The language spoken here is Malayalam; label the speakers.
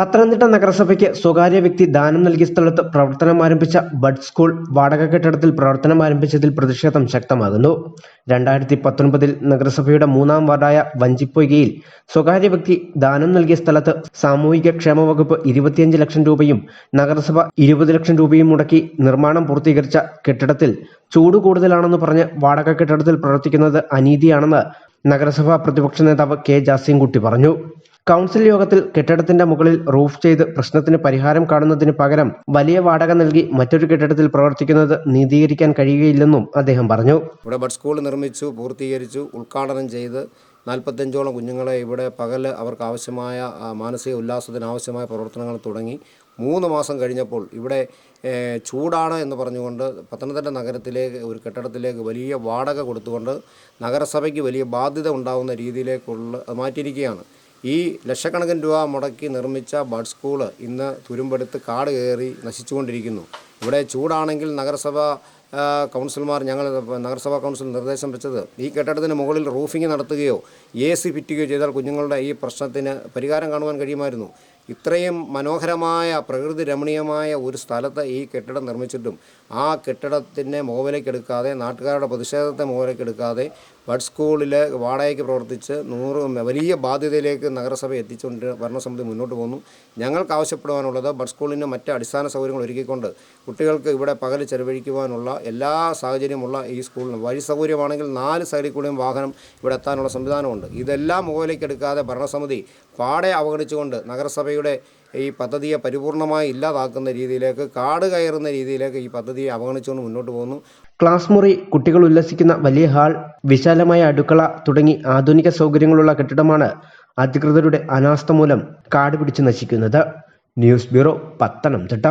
Speaker 1: പത്തനംതിട്ട നഗരസഭയ്ക്ക് സ്വകാര്യ വ്യക്തി ദാനം നൽകിയ സ്ഥലത്ത് പ്രവർത്തനം ആരംഭിച്ച ബഡ് സ്കൂൾ വാടക കെട്ടിടത്തിൽ പ്രവർത്തനം ആരംഭിച്ചതിൽ പ്രതിഷേധം ശക്തമാകുന്നു. രണ്ടായിരത്തി പത്തൊൻപതിൽ നഗരസഭയുടെ മൂന്നാം വാർഡായ വഞ്ചിപ്പൊയ്കയിൽ സ്വകാര്യ വ്യക്തി ദാനം നൽകിയ സ്ഥലത്ത് സാമൂഹിക ക്ഷേമ വകുപ്പ് ഇരുപത്തിയഞ്ച് ലക്ഷം രൂപയും നഗരസഭ ഇരുപത് ലക്ഷം രൂപയും മുടക്കി നിർമ്മാണം പൂർത്തീകരിച്ച കെട്ടിടത്തിൽ ചൂട് കൂടുതലാണെന്ന് പറഞ്ഞ് വാടക കെട്ടിടത്തിൽ പ്രവർത്തിക്കുന്നത് അനീതിയാണെന്ന് നഗരസഭാ പ്രതിപക്ഷ നേതാവ് കെ ജാസിംകുട്ടി പറഞ്ഞു. കൗൺസിൽ യോഗത്തിൽ കെട്ടിടത്തിന്റെ മുകളിൽ റൂഫ് ചെയ്ത് പ്രശ്നത്തിന് പരിഹാരം കാണുന്നതിന് പകരം വലിയ വാടക നൽകി മറ്റൊരു കെട്ടിടത്തിൽ പ്രവർത്തിക്കുന്നത് നീതീകരിക്കാൻ കഴിയുകയില്ലെന്നും അദ്ദേഹം പറഞ്ഞു.
Speaker 2: ഇവിടെ ബഡ് സ്കൂൾ നിർമ്മിച്ചു പൂർത്തീകരിച്ചു ഉദ്ഘാടനം ചെയ്ത് നാൽപ്പത്തഞ്ചോളം കുഞ്ഞുങ്ങളെ ഇവിടെ പകൽ അവർക്ക് ആവശ്യമായ മാനസിക ഉല്ലാസത്തിന് ആവശ്യമായ പ്രവർത്തനങ്ങൾ തുടങ്ങി. മൂന്ന് മാസം കഴിഞ്ഞപ്പോൾ ഇവിടെ ചൂടാണ് എന്ന് പറഞ്ഞുകൊണ്ട് പത്തനംതിട്ട നഗരത്തിലേക്ക് ഒരു കെട്ടിടത്തിലേക്ക് വലിയ വാടക കൊടുത്തുകൊണ്ട് നഗരസഭയ്ക്ക് വലിയ ബാധ്യത ഉണ്ടാകുന്ന രീതിയിലേക്കുള്ള മാറ്റിയിരിക്കുകയാണ്. ഈ ലക്ഷക്കണക്കിന് രൂപ മുടക്കി നിർമ്മിച്ച ബഡ് സ്കൂൾ ഇന്ന് തുരുമ്പെടുത്ത് കാട് കയറി നശിച്ചുകൊണ്ടിരിക്കുന്നു. ഇവിടെ ചൂടാണെങ്കിൽ നഗരസഭ കൗൺസിൽമാർ ഞങ്ങൾ നഗരസഭാ കൗൺസിൽ നിർദ്ദേശം വെച്ചത് ഈ കെട്ടിടത്തിന് മുകളിൽ റൂഫിംഗ് നടത്തുകയോ എ സി ഫിറ്റുകയോ ചെയ്താൽ കുഞ്ഞുങ്ങളുടെ ഈ പ്രശ്നത്തിന് പരിഹാരം കാണുവാൻ കഴിയുമായിരുന്നു. ഇത്രയും മനോഹരമായ പ്രകൃതി രമണീയമായ ഒരു സ്ഥലത്ത് ഈ കെട്ടിടം നിർമ്മിച്ചിട്ടും ആ കെട്ടിടത്തിന്റെ മുകളിലേക്ക് എടുക്കാതെ നാട്ടുകാരുടെ പ്രതിഷേധത്തെ മുകളിലേക്ക് എടുക്കാതെ ബഡ് സ്കൂളിൽ വാടകയ്ക്ക് പ്രവർത്തിച്ച് നൂറ് വലിയ ബാധ്യതയിലേക്ക് നഗരസഭ എത്തിച്ചുകൊണ്ട് ഭരണസമിതി മുന്നോട്ട് പോകുന്നു. ഞങ്ങൾക്ക് ആവശ്യപ്പെടുവാനുള്ളത് ബഡ് സ്കൂളിന് മറ്റ് അടിസ്ഥാന സൗകര്യങ്ങൾ ഒരുക്കിക്കൊണ്ട് കുട്ടികൾക്ക് ഇവിടെ പകൽ ചെലവഴിക്കുവാനുള്ള എല്ലാ സാഹചര്യമുള്ള ഈ സ്കൂളിന് വഴി സൗകര്യമാണെങ്കിൽ നാല് സൈഡിൽ കൂടിയും വാഹനം ഇവിടെ എത്താനുള്ള സംവിധാനമുണ്ട്. ഇതെല്ലാം മുകളിലേക്ക് എടുക്കാതെ ഭരണസമിതി പാടെ അവഗണിച്ചുകൊണ്ട് നഗരസഭയുടെ ഈ പദ്ധതിയെ പരിപൂർണമായി ഇല്ലാതാക്കുന്ന രീതിയിലേക്ക് കാട് കയറുന്ന രീതിയിലേക്ക് ഈ പദ്ധതിയെ അവഗണിച്ചുകൊണ്ട് മുന്നോട്ട് പോകുന്നു.
Speaker 1: ക്ലാസ് മുറി കുട്ടികൾ ഉല്ലസിക്കുന്ന വലിയ ഹാൾ വിശാലമായ അടുക്കള തുടങ്ങി ആധുനിക സൗകര്യങ്ങളുള്ള കെട്ടിടമാണ് അധികൃതരുടെ അനാസ്ഥ മൂലം കാട് പിടിച്ച് നശിക്കുന്നത്. News bureau Pathanamthitta.